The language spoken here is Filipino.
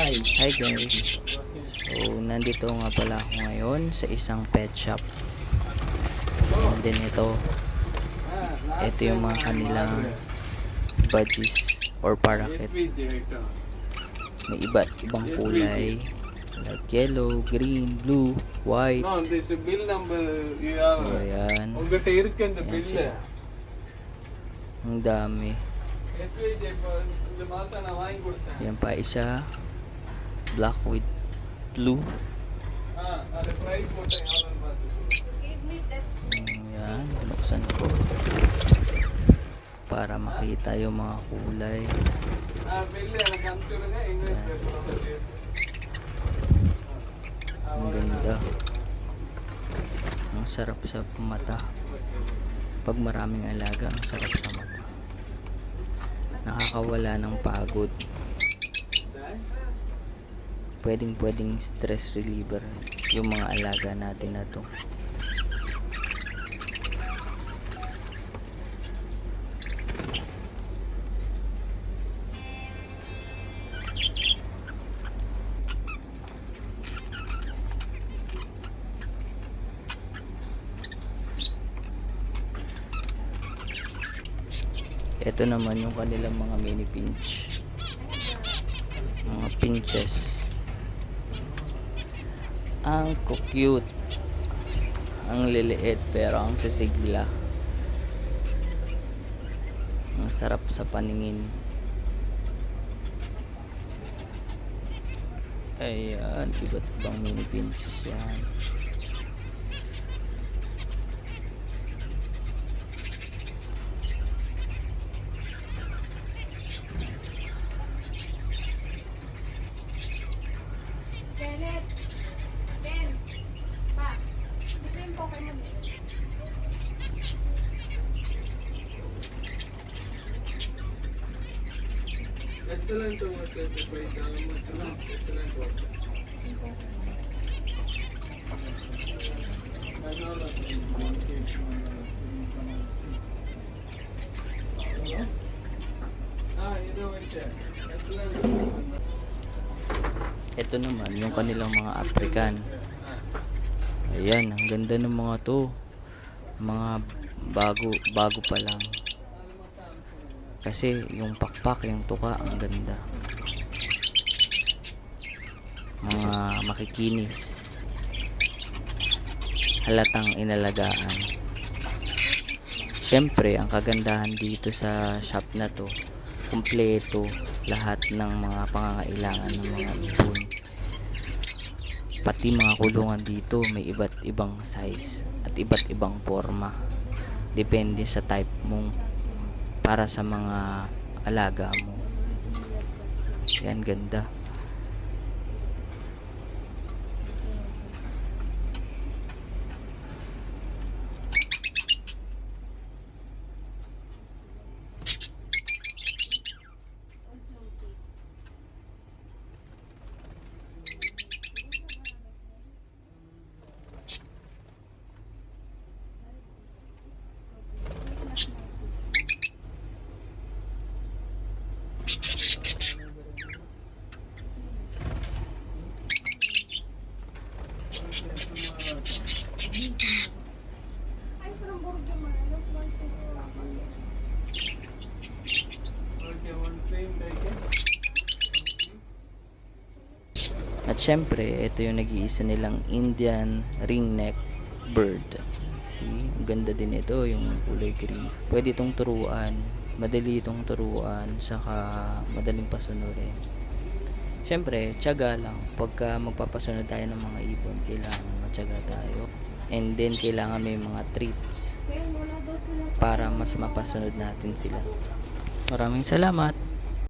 Hi. Hi guys. So, nandito nga pala ako ngayon sa isang pet shop. And then ito, ito yung mga kanilang budgies or parakeet. SVJ ito. May iba't ibang kulay. Like yellow, green, blue, white. No, this bill number you have. So, ayan. உங்ககிட்ட இருக்கு அந்த Ayan bill. sila. Ang dami. SVJ இப்போ இந்த மாசம் நான் வாங்கி கொடுத்தேன். Yan pa isa. black with blue. Ayan, buksan ko para makita yung mga kulay. Ayan. Ang ganda. Ang sarap sa mata. Pag maraming alaga, ang sarap sa mata. Nakakawala ng pagod. Pwedeng pwedeng stress reliever yung mga alaga natin na to. Ito naman yung kanilang mga mini pinch. Mga pinches. Ang cute. Ang liliit pero ang sisigla. Ang sarap sa paningin. Ayan, iba't ibang mini pinches yan. Excellent to price. How much? No, excellent that. Ah. Ito naman yung kanilang mga African. Ayan, ang ganda ng mga to. Mga bago, bago pa lang. Kasi yung pakpak, yung tuka, ang ganda. Mga makikinis. Halatang inalagaan. Siyempre, ang kagandahan dito sa shop na to, kumpleto lahat ng mga pangangailangan ng mga ibon. Pati mga kulungan dito may iba't ibang size at iba't ibang forma. Depende sa type mo para sa mga alaga mo. Yan ganda. At syempre, ito yung nag-iisa nilang Indian ringneck bird. See, ang ganda din ito, yung kulay green. Pwede itong turuan, madali itong turuan, saka madaling pasunurin. Syempre, tiyaga lang. Pagka magpapasunod tayo ng mga ibon, kailangan matyaga tayo. And then, kailangan may mga treats para mas mapasunod natin sila. Maraming salamat!